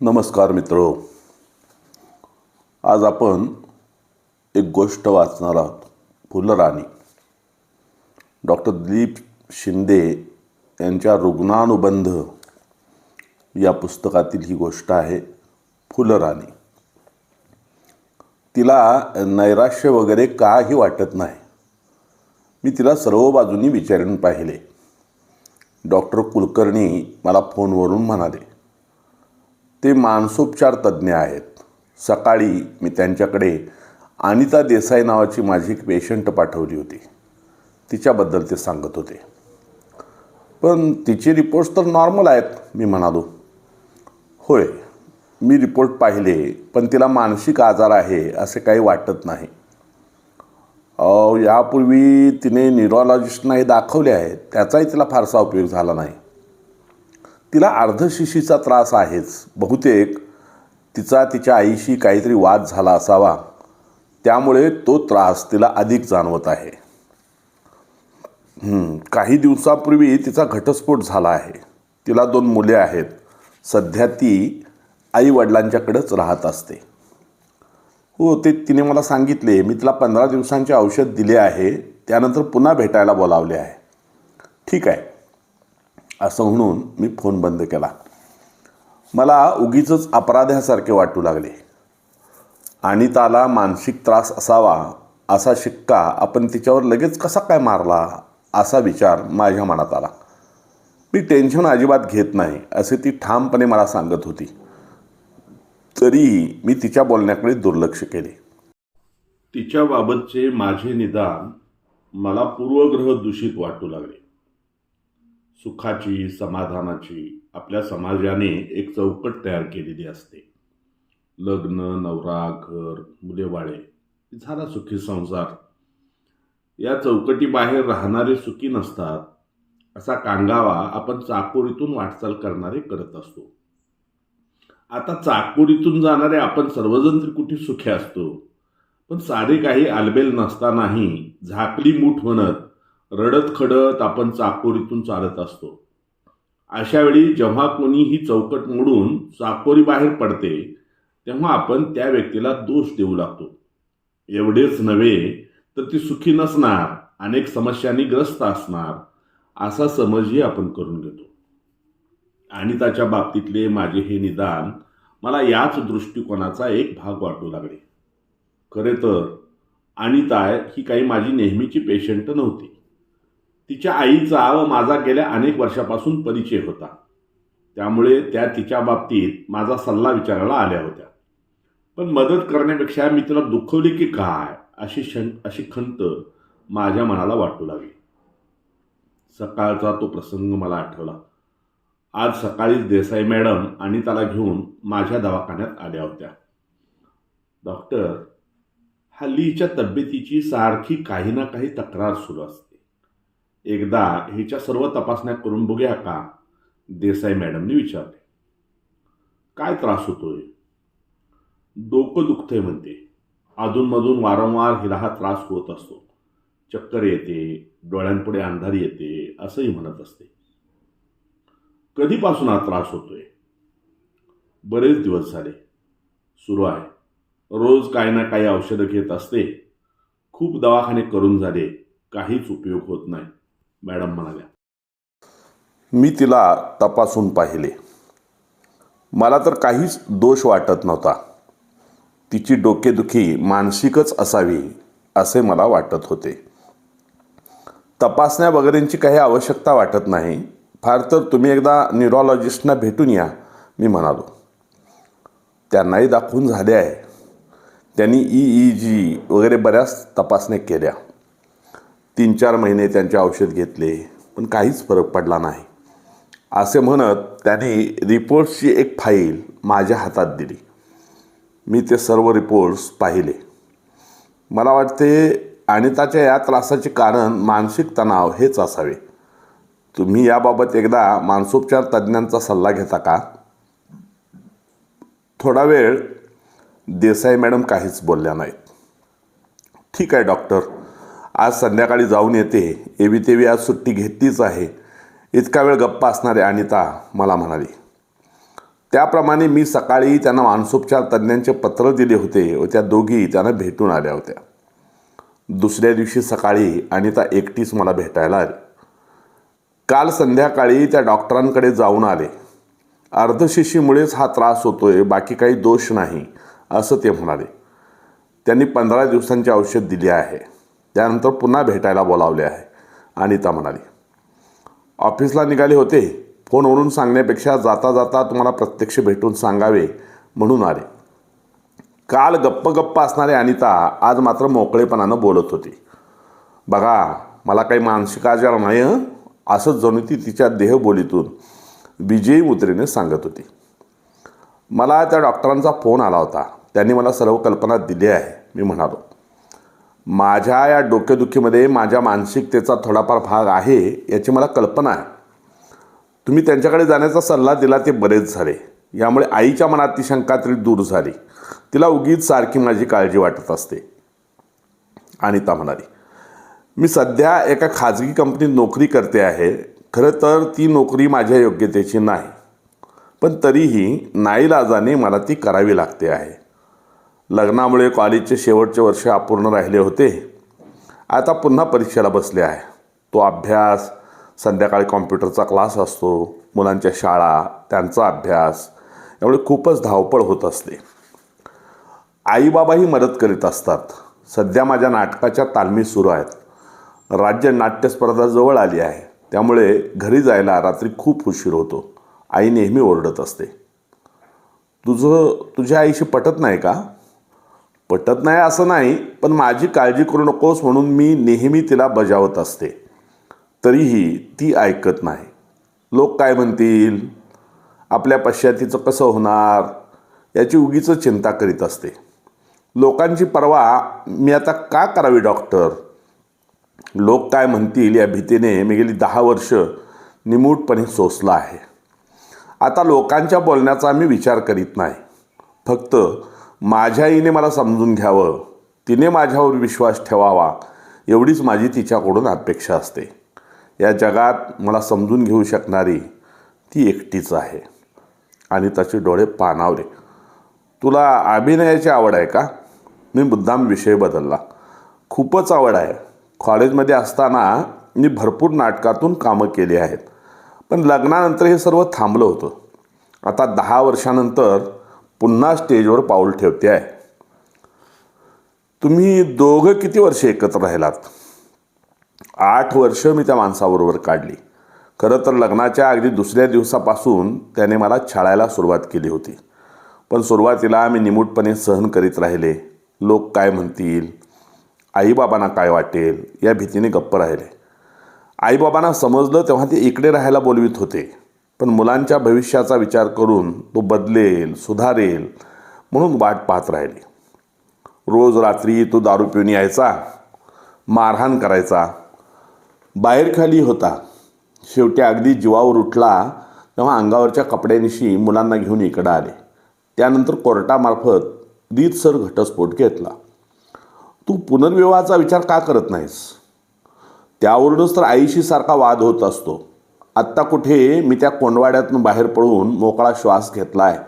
नमस्कार मित्र. आज आपण एक गोष्ट वाचणार आहोत. फुलराणी. डॉक्टर दिलीप शिंदे यांच्या रुग्णानुबंध या पुस्तकातील ही गोष्ट आहे फुलराणी. तिला नैराश्य वगैरे काही वाटत नाही. मी तिला सर्व बाजूनी विचारून पाहिले. डॉक्टर कुलकर्णी मला फोनवरून म्हणाले ते मानसोपचार तज्ज्ञ आहेत. सकाळी मी त्यांच्याकडे अनिता देसाई नावाची माझी एक पेशंट पाठवली होती. तिच्याबद्दल ते सांगत होते. पण तिचे रिपोर्ट्स तर नॉर्मल आहेत मी म्हणालो. होय मी रिपोर्ट पाहिले पण तिला मानसिक आजार आहे असे काही वाटत नाही. यापूर्वी तिने न्यूरोलॉजिस्टनाही दाखवले आहे त्याचाही तिला फारसा उपयोग झाला नाही. तिला अर्धशिशीचा त्रास आहेच. बहुतेक तिचा तिच्या आईशी काहीतरी वाद झाला असावा. त्यामुळे तो त्रास तिला अधिक जाणवत आहे. काही दिवसापूर्वी तिचा घटस्फोट झाला आहे. तिला दोन मुले आहेत. सध्या ती आई वडिलांच्याकडेच राहत असते. हो ते तिने मला सांगितले. मी तिला पंधरा दिवसांचे औषध दिले आहे. त्यानंतर पुन्हा भेटायला बोलावले आहे. ठीक आहे. असं म्हणून मी फोन बंद केला. मला उगीच अपराध्यासारखे वाटू लागले. आणि त्याला मानसिक त्रास असावा असा शिक्का आपण तिच्यावर लगेच कसा काय मारला असा विचार माझ्या मनात आला. मी टेन्शन अजिबात घेत नाही असे ती ठामपणे मला सांगत होती. तरीही मी तिच्या बोलण्याकडे दुर्लक्ष केले. तिच्याबाबतचे माझे निदान मला पूर्वग्रह दूषित वाटू लागले. सुखाची समाधानाची आपल्या समाजाने एक चौकट तयार केलेली असते. लग्न नवरा घर मुलेवाळे झाला सुखी संसार. या चौकटीबाहेर राहणारे सुखी नसतात असा कांगावा आपण चाकोरीतून वाटचाल करणारे करत असतो. आता चाकोरीतून जाणारे आपण सर्वजण तरी कुठे सुखी असतो. पण सारे काही आलबेल नसतानाही झाकली मूठ म्हणत रडत खडत आपण चाकोरीतून चालत असतो. अशावेळी जेव्हा कोणी ही चौकट मोडून चाकोरी बाहेर पडते तेव्हा आपण त्या व्यक्तीला दोष देऊ लागतो. एवढेच नव्हे तर ती सुखी नसणार अनेक समस्यांनी ग्रस्त असणार असा समजही आपण करून घेतो. आणि त्याच्या बाबतीतले माझे हे निदान मला याच दृष्टिकोनाचा एक भाग वाटू लागले. खरे तर अनिता ही काही माझी नेहमीची पेशंट नव्हती. तिच्या आईचा व माझा गेल्या अनेक वर्षापासून परिचय होता. त्यामुळे त्या तिच्या बाबतीत माझा सल्ला विचारायला आल्या होत्या. पण मदत करण्यापेक्षा मी तिला दुखवली की काय अशी शन अशी खंत माझ्या मनाला वाटू लागली. सकाळचा तो प्रसंग मला आठवला. आज सकाळीच देसाई मॅडम आणि त्याला घेऊन माझ्या दवाखान्यात आल्या होत्या. डॉक्टर हल्लीच्या तब्येतीची सारखी काही ना काही तक्रार सुरू असते. एकदा हिच्या सर्व तपासण्या करून बघूया का? देसाई मॅडमने विचारले. काय त्रास होतोय? डोकं दुखतंय म्हणते. अधूनमधून वारंवार हिला हा त्रास होत असतो. चक्कर येते डोळ्यांपुढे अंधारी येते असंही म्हणत असते. कधीपासून हा त्रास होतोय? बरेच दिवस झाले. सुरू आहे. रोज काही ना काही औषधं घेत असते. खूप दवाखाने करून झाले. काहीच उपयोग होत नाही. मॅडम म्हणाल्या. मी तिला तपासून पाहिले. मला तर काहीच दोष वाटत नव्हता. तिची डोकेदुखी मानसिकच असावी असे मला वाटत होते. तपासण्या वगैरेंची काही आवश्यकता वाटत नाही. फार तर तुम्ही एकदा न्युरोलॉजिस्टना भेटून या मी म्हणालो. त्यांनाही दाखवून झाले आहे. त्यांनी ई ई जी वगैरे बऱ्याच तपासण्या केल्या. तीन चार महिने त्यांचे औषध घेतले पण काहीच फरक पडला नाही. असे म्हणत त्याने रिपोर्ट्सची एक फाईल माझ्या हातात दिली. मी ते सर्व रिपोर्ट्स पाहिले. मला वाटते अनिताच्या या त्रासाचे कारण मानसिक तणाव हेच असावे. तुम्ही याबाबत एकदा मानसोपचार तज्ज्ञांचा सल्ला घेता का? थोडा वेळ देसाई मॅडम काहीच बोलल्या नाहीत. ठीक आहे डॉक्टर. आज संध्याकाळी जाऊन येते. एवी तेवी आज सुट्टी घेतलीच आहे. इतका वेळ गप्पा असणारी अनिता मला म्हणाली. त्याप्रमाणे मी सकाळी त्यांना मानसोपचार तज्ज्ञांचे पत्र दिले होते व त्या दोघी त्यांना भेटून आल्या होत्या. दुसऱ्या दिवशी सकाळी अनिता एकटीच मला भेटायला आली. काल संध्याकाळी त्या डॉक्टरांकडे जाऊन आले. अर्धशिशीमुळेच हा त्रास होतो आहे बाकी काही दोष नाही असं ते म्हणाले. त्यांनी पंधरा दिवसांची औषध दिली आहे. त्यानंतर पुन्हा भेटायला बोलावले आहे अनिता म्हणाली. ऑफिसला निघाले होते. फोनवरून सांगण्यापेक्षा जाता जाता तुम्हाला प्रत्यक्ष भेटून सांगावे म्हणून आले. काल गप्प गप्प असणारे अनिता आज मात्र मोकळेपणानं बोलत होती. बघा मला काही मानसिक आजार नाही असं जणू ती तिच्या देहबोलीतून विजयी मुद्रेने सांगत होती. मला त्या डॉक्टरांचा फोन आला होता. त्यांनी मला सर्व कल्पना दिली आहे मी म्हणालो. माझ्या या डोकेदुखीमध्ये माझ्या मानसिकतेचा थोडाफार भाग आहे याची मला कल्पना आहे. तुम्ही त्यांच्याकडे जाण्याचा सल्ला दिला ते बरेच झाले. यामुळे आईच्या मनात ती शंका तरी दूर झाली. तिला उगीच सारखी माझी काळजी वाटत असते. अनिता म्हणाली मी सध्या एका खाजगी कंपनीत नोकरी करते आहे. खरं तर ती नोकरी माझ्या योग्यतेची नाही. पण तरीही नाईलाजाने मला ती करावी लागते आहे. लग्नामुळे कॉलेजचे शेवटचे वर्ष अपूर्ण राहिले होते. आता पुन्हा परीक्षेला बसले आहे. तो अभ्यास संध्याकाळी कॉम्प्युटरचा क्लास असतो मुलांच्या शाळा त्यांचा अभ्यास यामुळे खूपच धावपळ होत असते. आईबाबाही मदत करीत असतात. सध्या माझ्या नाटकाच्या तालमी सुरू आहेत. राज्य नाट्यस्पर्धा जवळ आली आहे. त्यामुळे घरी जायला रात्री खूप उशीर होतो. आई नेहमी ओरडत असते. तुझं तुझ्या आईशी पटत नाही का? पटत नाही असं नाही पण माझी काळजी करू नकोस म्हणून मी नेहमी तिला बजावत असते. तरीही ती ऐकत नाही. लोक काय म्हणतील? आपल्या पश्चातीचं कसं होणार? याची उगीच चिंता करीत असते. लोकांची पर्वा मी आता का करावी डॉक्टर? लोक काय म्हणतील या भीतीने मी गेली दहा वर्ष निमूटपणे सोसला आहे. आता लोकांच्या बोलण्याचा मी विचार करीत नाही. फक्त माझ्या आईने मला समजून घ्यावं तिने माझ्यावर विश्वास ठेवावा एवढीच माझी तिच्याकडून अपेक्षा असते. या जगात मला समजून घेऊ शकणारी ती एकटीच आहे. आणि त्याचे डोळे पानावले तुला अभिनयाची आवड आहे का? मी मुद्दाम विषय बदलला. खूपच आवड आहे. कॉलेजमध्ये असताना मी भरपूर नाटकातून कामं केली आहेत. पण लग्नानंतर हे सर्व थांबलं होतं. आता दहा वर्षानंतर पुन्हा स्टेजवर पाऊल ठेवते आहे. तुम्ही दोघं किती वर्ष एकत्र राहिलात? आठ वर्ष मी त्या माणसाबरोबर काढली. खरं तर लग्नाच्या अगदी दुसऱ्या दिवसापासून त्याने मला छळायला सुरुवात केली होती. पण सुरुवातीला मी निमूटपणे सहन करीत राहिले. लोक काय म्हणतील? आईबाबांना काय वाटेल? या भीतीने गप्प राहिले. आईबाबांना समजलं तेव्हा ते इकडे राहायला बोलवित होते. पण मुलांच्या भविष्याचा विचार करून तो बदलेल सुधारेल म्हणून वाट पाहत राहिली. रोज रात्री तो दारू पिऊन यायचा मारहाण करायचा बाहेर खाली होता. शेवटी अगदी जीवावर उठला तेव्हा अंगावरच्या कपड्यांशी मुलांना घेऊन इकडं आले. त्यानंतर कोर्टामार्फत रीतसर घटस्फोट घेतला. तू पुनर्विवाहाचा विचार का करत नाहीस? त्यावरूनच तर आईशी सारखा वाद होत असतो. आत्ता कुठे मी त्या कोंडवाड्यातून बाहेर पडून मोकळा श्वास घेतला आहे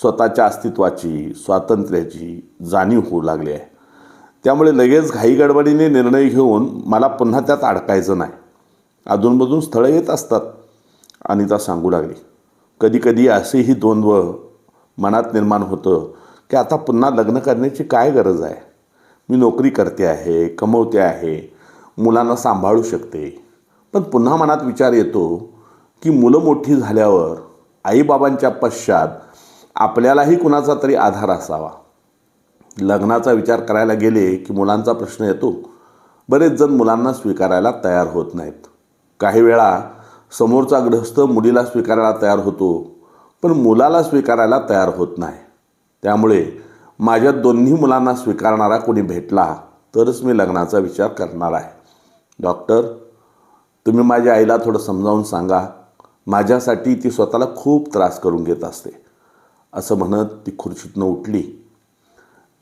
स्वतःच्या अस्तित्वाची स्वातंत्र्याची जाणीव होऊ लागली आहे. त्यामुळे लगेच घाईगडबडीने निर्णय घेऊन मला पुन्हा त्यात अडकायचं नाही. अधूनमधून स्थळं येत असतात. अनिता सांगू लागली. कधीकधी असेही द्वंद्व मनात निर्माण होतं की आता पुन्हा लग्न करण्याची काय गरज आहे? मी नोकरी करते आहे कमवते आहे मुलांना सांभाळू शकते. पण पुन्हा मनात विचार येतो की मुलं मोठी झाल्यावर आईबाबांच्या पश्चात आपल्यालाही कुणाचा तरी आधार असावा. लग्नाचा विचार करायला गेले की मुलांचा प्रश्न येतो. बरेच जण मुलांना स्वीकारायला तयार होत नाहीत. काही वेळा समोरचा गृहस्थ मुलीला स्वीकारायला तयार होतो पण मुलाला स्वीकारायला तयार होत नाही. त्यामुळे माझ्या दोन्ही मुलांना स्वीकारणारा कोणी भेटला तरच मी लग्नाचा विचार करणार आहे. डॉक्टर तुम्ही माझ्या आईला थोडं समजावून सांगा. माझ्यासाठी ती स्वतःला खूप त्रास करून घेत असते. असं म्हणत ती खुर्चीतनं उठली.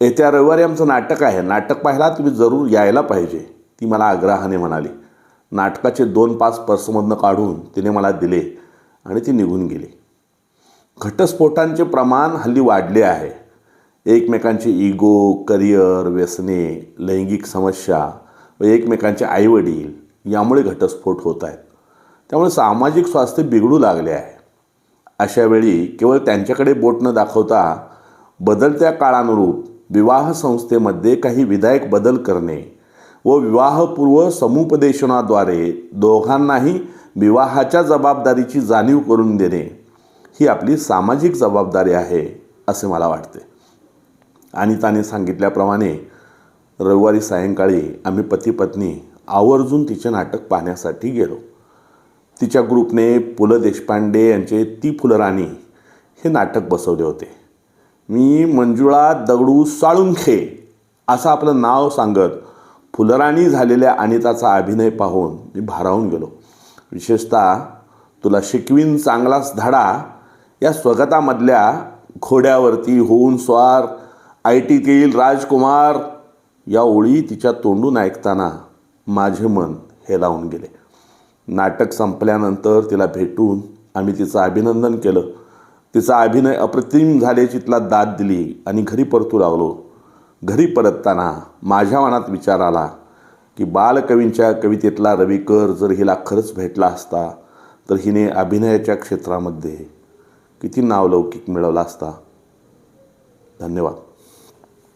येत्या रविवारी आमचं नाटक आहे. नाटक पाहायला तुम्ही जरूर यायला पाहिजे ती मला आग्रहाने म्हणाली. नाटकाचे दोन पाच पर्समधनं काढून तिने मला दिले आणि ती निघून गेली. घटस्फोटांचे प्रमाण हल्ली वाढले आहे. एकमेकांचे इगो करिअर व्यसने लैंगिक समस्या व एकमेकांचे आईवडील यामुळे घटस्फोट होत आहेत. त्यामुळे सामाजिक स्वास्थ्य बिघडू लागले आहे. अशावेळी केवळ त्यांच्याकडे बोट न दाखवता बदलत्या काळानुरूप विवाह संस्थेमध्ये काही विधायक बदल करणे व विवाहपूर्व समुपदेशनाद्वारे दोघांनाही विवाहाच्या जबाबदारीची जाणीव करून देणे ही आपली सामाजिक जबाबदारी आहे असे मला वाटते. अनिताने सांगितल्याप्रमाणे रविवारी सायंकाळी आम्ही पती पत्नी आवर्जून तिचे नाटक पाहण्यासाठी गेलो. तिच्या ग्रुपने पु ल देशपांडे यांचे ती फुलराणी हे नाटक बसवले होते. मी मंजुळा दगडू साळुंखे असं आपलं नाव सांगत फुलराणी झालेल्या अनिताचा अभिनय पाहून मी भारावून गेलो. विशेषतः तुला शिकवीन चांगलाच धडा या स्वगतामधल्या घोड्यावरती होऊन स्वार आय टीतील राजकुमार या ओळी तिच्या तोंडून ऐकताना माझे मन हेलावून गेले. नाटक संपल्यानंतर तिला भेटून आम्ही तिचं अभिनंदन केलं. तिचा अभिनय अप्रतिम झाल्याची तिला दाद दिली आणि घरी परतू लागलो. घरी परतताना माझ्या मनात विचार आला की बालकवींच्या कवितेतला रविकर जर हिला खरंच भेटला असता तर हिने अभिनयाच्या क्षेत्रामध्ये किती नावलौकिक मिळवला असता. धन्यवाद.